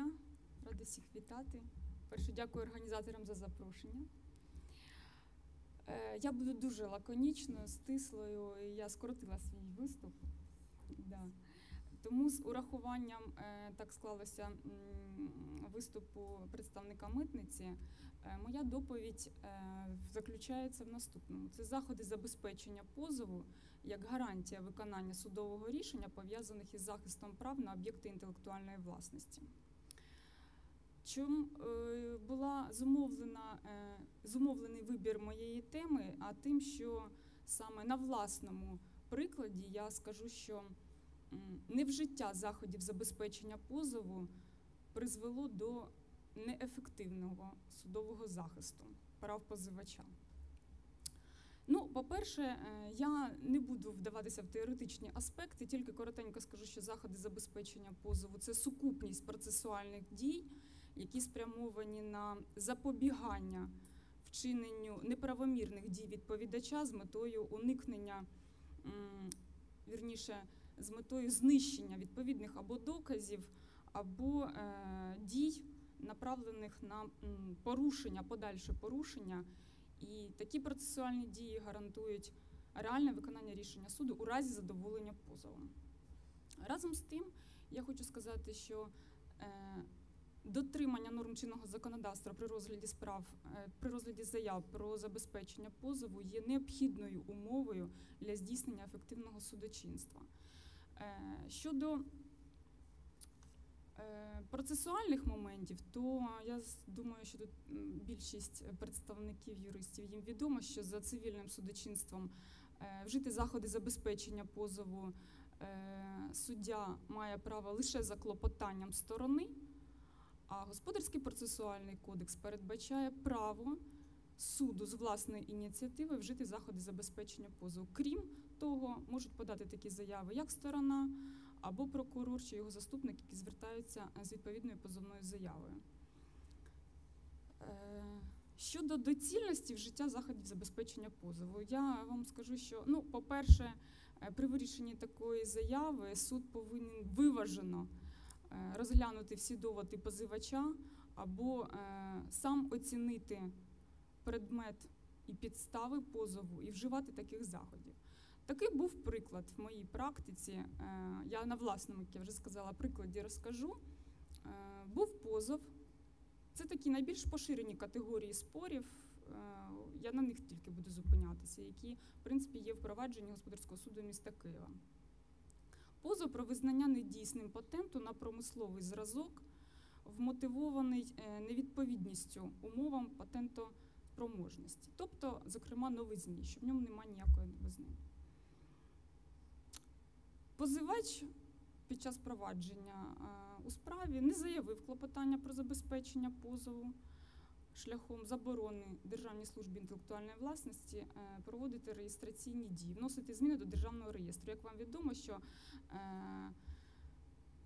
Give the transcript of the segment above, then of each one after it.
дня, рада всіх вітати. Перше, дякую організаторам за запрошення. Е, Я буду дуже лаконічною, стислою, і я скоротила свій виступ. Да. Тому з урахуванням е, так склалося виступу представника митниці. е, Моя доповідь заключається в наступному: це заходи забезпечення позову як гарантія виконання судового рішення, пов'язаних із захистом прав на об'єкти інтелектуальної власності. Чим е, була зумовлена, е, зумовлений вибір моєї теми, а тим, що саме на власному прикладі я скажу, що невжиття заходів забезпечення позову призвело до неефективного судового захисту прав позивача. Ну, по-перше, е, я не буду вдаватися в теоретичні аспекти, тільки коротенько скажу, що заходи забезпечення позову це сукупність процесуальних дій, які спрямовані на запобігання вчиненню неправомірних дій відповідача з метою уникнення, вірніше, з метою знищення відповідних або доказів, або е, дій, направлених на порушення, подальше порушення. І такі процесуальні дії гарантують реальне виконання рішення суду у разі задоволення позовом. Разом з тим, я хочу сказати, що е, дотримання норм чинного законодавства при розгляді справ, е, при розгляді заяв про забезпечення позову є необхідною умовою для здійснення ефективного судочинства. Е, щодо е, процесуальних моментів, то я думаю, що тут більшість представників юристів їм відомо, що за цивільним судочинством вжити заходи забезпечення позову суддя має право лише за клопотанням сторони, а господарський процесуальний кодекс передбачає право суду з власної ініціативи вжити заходи забезпечення позову. Крім того, можуть подати такі заяви як сторона або прокурор чи його заступник, які звертаються з відповідною позовною заявою. Е, Щодо доцільності вжиття заходів забезпечення позову, я вам скажу, що ну, по-перше, е, при вирішенні такої заяви суд повинен виважено розглянути всі доводи позивача або е, сам оцінити предмет і підстави позову і вживати таких заходів. Такий був приклад в моїй практиці. Е, Я на власному, як я вже сказала, прикладі розкажу. Е, Був позов. Це такі найбільш поширені категорії спорів. е, Я на них тільки буду зупинятися, які, в принципі, є в провадженні господарського суду міста Києва. Позов про визнання недійсним патенту на промисловий зразок, вмотивований е, невідповідністю умовам патентоспроможності, тобто, зокрема, новизні, що в ньому немає ніякої новизни. Позивач під час провадження е, у справі не заявив клопотання про забезпечення позову шляхом заборони Державній службі інтелектуальної власності е, проводити реєстраційні дії, вносити зміни до державного реєстру. Як вам відомо, що е,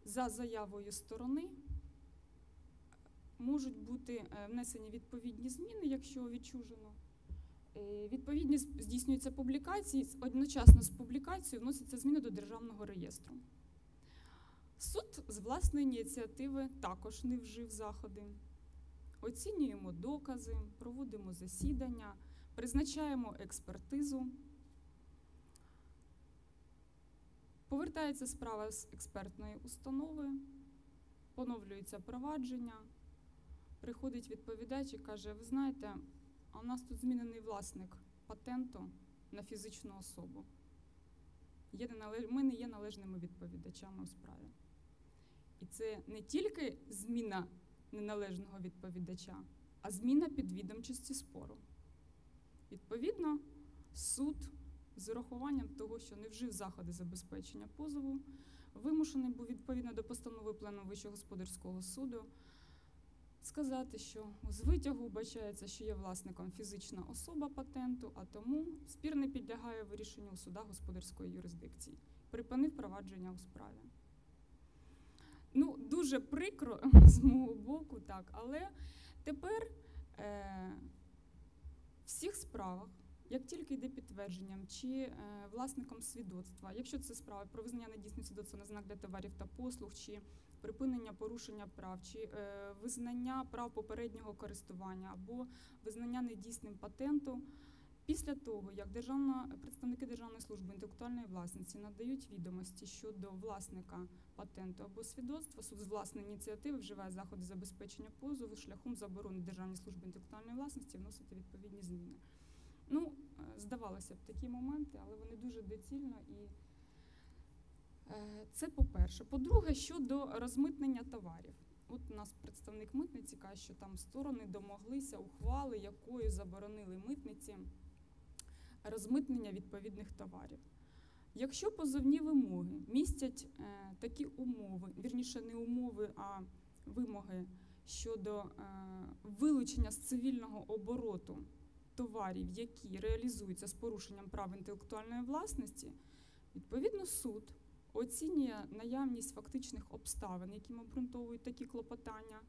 за заявою сторони можуть бути е, внесені відповідні зміни, якщо відчужено. Відповідні здійснюються публікації, одночасно з публікацією вносяться зміни до державного реєстру. Суд з власної ініціативи також не вжив заходи. Оцінюємо докази, проводимо засідання, призначаємо експертизу. Повертається справа з експертної установи, поновлюється провадження, приходить відповідач і каже: ви знаєте, а у нас тут змінений власник патенту на фізичну особу. Ми не є належними відповідачами у справі. І це не тільки зміна неналежного відповідача, а зміна підвідомчості спору. Відповідно, суд з урахуванням того, що не вжив заходи забезпечення позову, вимушений був відповідно до постанови Плену Вищого господарського суду сказати, що з витягу вбачається, що є власником фізична особа патенту, а тому спір не підлягає вирішенню у судах господарської юрисдикції. Припинив провадження у справі. Ну, дуже прикро з мого боку, так, але тепер е, всіх справах, як тільки йде підтвердженням чи е, власником свідоцтва, якщо це справа про визнання недійсним свідоцтва на знак для товарів та послуг, чи припинення порушення прав чи е, визнання прав попереднього користування або визнання недійсним патенту. Після того, як державна представники Державної служби інтелектуальної власності надають відомості щодо власника патенту або свідоцтва, суд з власної ініціативи вживає заходи забезпечення позову шляхом заборони Державній службі інтелектуальної власності вносити відповідні зміни. Ну, е, здавалося б, такі моменти, але вони дуже доцільно і е, це по-перше. По-друге, щодо розмитнення товарів. От у нас представник митниці каже, що там сторони домоглися ухвали, якою заборонили митниці розмитнення відповідних товарів. Якщо позовні вимоги містять е, такі умови, вірніше не умови, а вимоги щодо е, вилучення з цивільного обороту товарів, які реалізуються з порушенням прав інтелектуальної власності, відповідно суд оцінює наявність фактичних обставин, яким обґрунтовують такі клопотання,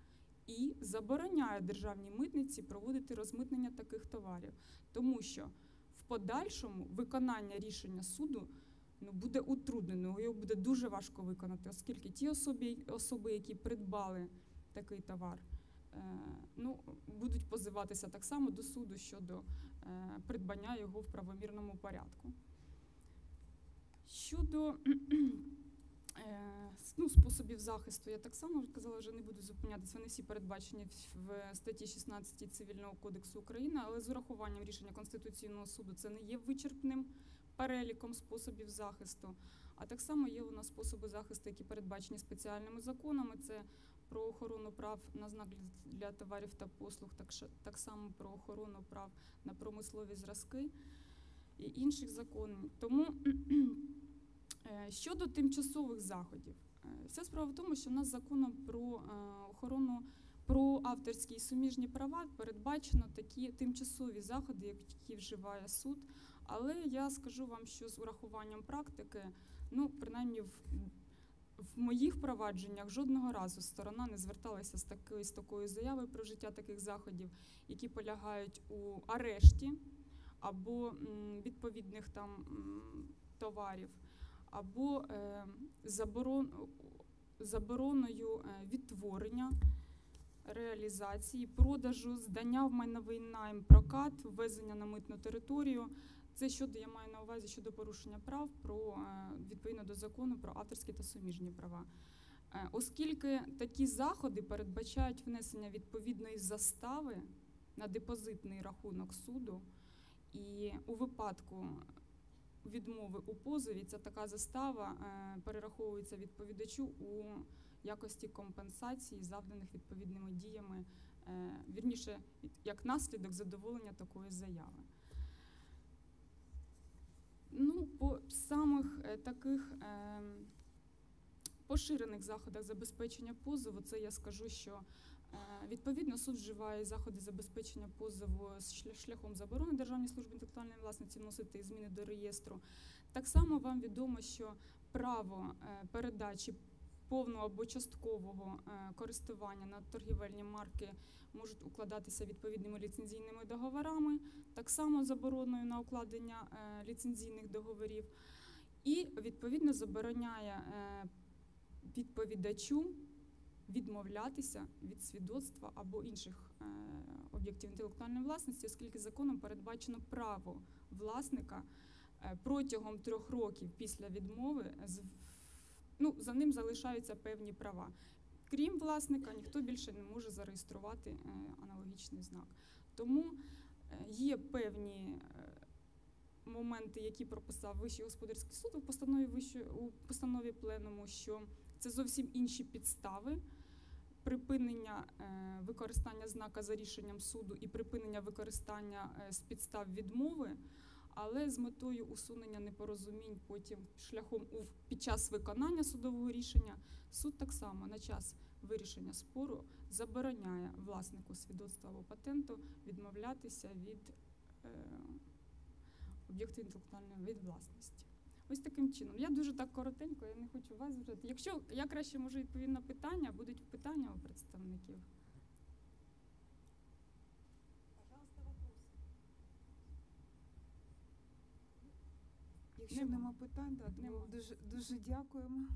і забороняє державній митниці проводити розмитнення таких товарів, тому що подальшому виконання рішення суду ну, буде утруднено, його буде дуже важко виконати, оскільки ті особи, особи які придбали такий товар, е, ну, будуть позиватися так само до суду щодо е, придбання його в правомірному порядку. Щодо ну, способів захисту, я так само казала, вже не буду зупинятися. Вони всі передбачені в- статті 16 Цивільного кодексу України, але з урахуванням рішення Конституційного суду це не є вичерпним переліком способів захисту. А так само є у нас способи захисту, які передбачені спеціальними законами. Це про охорону прав на знак для- товарів та послуг, так, так само про охорону прав на промислові зразки і інших законів. Тому е, щодо тимчасових заходів, е, вся справа в тому, що в нас законом про е, охорону про авторські і суміжні права передбачено такі тимчасові заходи, які вживає суд. Але я скажу вам, що з урахуванням практики, ну принаймні в, в моїх провадженнях жодного разу сторона не зверталася з такою з такою заявою про вжиття таких заходів, які полягають у арешті або відповідних там товарів, або е, заборон, забороною е, відтворення. Реалізації, продажу, здання в майновий найм, прокат, ввезення на митну територію. Це щодо я маю на увазі щодо порушення прав про е, відповідно до закону про авторські та суміжні права. Оскільки такі заходи передбачають внесення відповідної застави на депозитний рахунок суду, і у випадку відмови у позові ця така застава е, перераховується відповідачу у якості компенсації, завданих відповідними діями, е, вірніше, як наслідок задоволення такої заяви. Ну, по самих е, таких поширених заходах забезпечення позову, це я скажу, що відповідно суд вживає заходи забезпечення позову з шля- шляхом заборони Державній службі інтелектуальної власності вносити зміни до реєстру. Так само вам відомо, що право е, передачі повного або часткового е, користування на торгівельні марки можуть укладатися відповідними ліцензійними договорами, так само забороною на укладення е, ліцензійних договорів, і відповідно забороняє відповідачу відмовлятися від свідоцтва або інших е, об'єктів інтелектуальної власності, оскільки законом передбачено право власника е, протягом трьох років після відмови ну, за ним залишаються певні права. Крім власника, ніхто більше не може зареєструвати е, аналогічний знак. Тому є певні моменти, які прописав Вищий господарський суд у постанові у постанові пленуму, що це зовсім інші підстави. Припинення е, використання знака за рішенням суду і припинення використання е, з підстав відмови, але з метою усунення непорозумінь потім шляхом під час виконання судового рішення суд так само на час вирішення спору забороняє власнику свідоцтва або патенту відмовлятися від е, об'єктів інтелектуальної від власності. Ось таким чином. Я дуже так коротенько, я не хочу вас вже. Якщо я краще можу відповім на питання, будуть питання у представників. Якщо Нема. нема питань, то Нема. дуже, дуже дякуємо.